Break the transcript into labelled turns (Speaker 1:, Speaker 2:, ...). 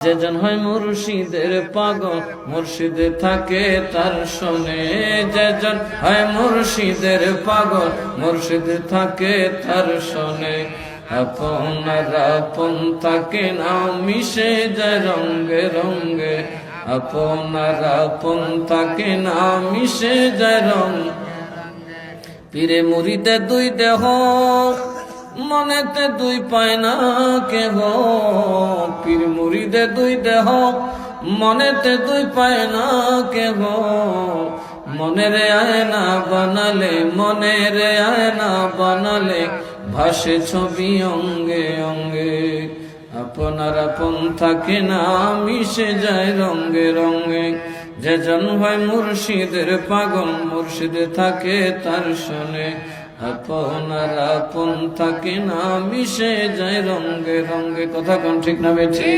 Speaker 1: যেজন হয় মুর্শিদের পাগল, মুর্শিদে থাকে তার শোনে। যেজন হয় মুর্শিদের পাগল, মুর্শিদে থাকে তার শোনে। আপনার আপন থাকে না মিশে যায় রঙ্গে রঙ্গে আপনার আপন থাকে না মিশে যায় রঙ। পীরে মুড়িতে দুই দেহ, মনেতে দুই পায় না কেহ। মুড়িতে দুই দেহ, মনেতে দুই পায় না কেহ। মনের আয়না বানালে, মনের আয়না বানালে, ভাসে ছবি অঙ্গে অঙ্গে। আপনার আপন থাকে না, মিশে যায় রঙ্গে রঙ্গে যেজন হয় মুর্শিদের পাগল, মুর্শিদে থাকে তার শোনে আপনার আপন থাকে না, মিশে যায় রঙ্গে রঙ্গে কথা কোন ঠিক না বেঠি